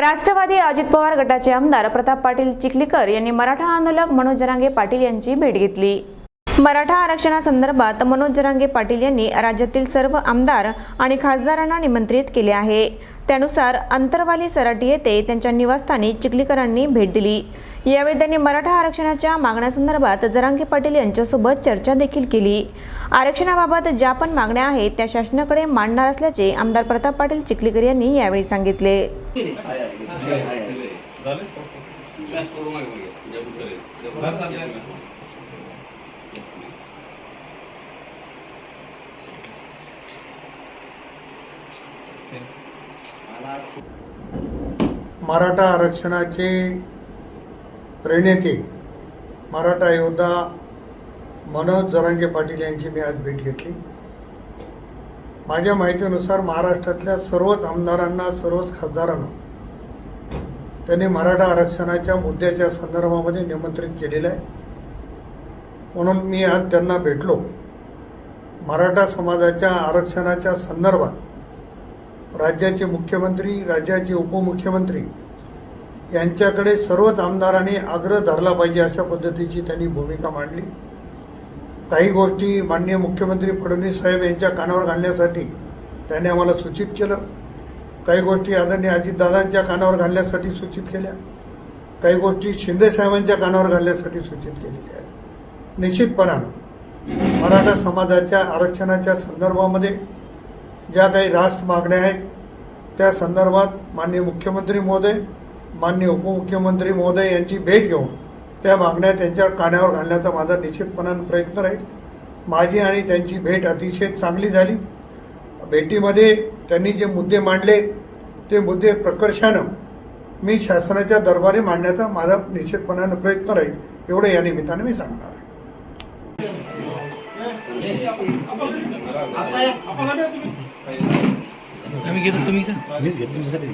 राष्ट्रवादी अजित पवार गटाचे आमदार प्रताप पाटील चिखलीकर यांनी मराठा आंदोलक मनोज जरांगे पाटील यांची भेट घेतली. मराठा आरक्षणासंदर्भात मनोज जरांगे पाटील यांनी राज्यातील सर्व आमदार आणि खासदारांना निमंत्रित केले आहे. त्यानुसार अंतरवाली सराटी येथे त्यांच्या निवासस्थानी चिखलीकरांनी भेट दिली. यावेळी त्यांनी मराठा आरक्षणाच्या मागण्यासंदर्भात जरांगे पाटील यांच्यासोबत चर्चा देखील केली. आरक्षणाबाबत ज्या पण मागण्या आहेत त्या शासनाकडे मांडणार असल्याचे आमदार प्रताप पाटील चिखलीकर यांनी यावेळी सांगितले. मराठा आरक्षणाचे प्रणेते मराठा योद्धा मनोज जरांगे पाटील यांची मी आज भेट घेतली. माझ्या माहितीनुसार महाराष्ट्रातल्या सर्वच आमदारांना सर्वच खासदारांना त्यांनी मराठा आरक्षणाच्या मुद्द्याच्या संदर्भामध्ये निमंत्रित केलेलं आहे. म्हणून मी आज त्यांना भेटलो. मराठा समाजाच्या आरक्षणाच्या संदर्भात राज्याचे मुख्यमंत्री राज्याचे उपमुख्यमंत्री यांच्याकडे सर्वच आमदारांनी आग्रह धरला पाहिजे अशा पद्धतीची त्यांनी भूमिका मांडली. काही गोष्टी माननीय मुख्यमंत्री फडणवीस साहेब यांच्या कानावर घालण्यासाठी त्यांनी आम्हाला सूचित केलं. काही गोष्टी आदरणीय अजितदादांच्या कानावर घालण्यासाठी सूचित केल्या. काही गोष्टी शिंदे साहेबांच्या कानावर घालण्यासाठी सूचित केलेल्या आहेत. निश्चितपणानं मराठा समाजाच्या आरक्षणाच्या संदर्भामध्ये ज्या काही रास्त मागण्या आहेत त्या संदर्भात माननीय मुख्यमंत्री महोदय माननीय उपमुख्यमंत्री महोदय यांची भेट घेऊन त्या मागण्या त्यांच्या कानावर घालण्याचा माझा निश्चितपणानं प्रयत्न राहील. माझी आणि त्यांची भेट अतिशय चांगली झाली. भेटीमध्ये त्यांनी जे मुद्दे मांडले ते मुद्दे प्रकर्षानं मी शासनाच्या दरबारी मांडण्याचा माझा निश्चितपणानं प्रयत्न राहील. एवढं या निमित्ताने मी सांगणार आम्ही घेतो तुम्ही का मीच घेतो तुमच्यासाठी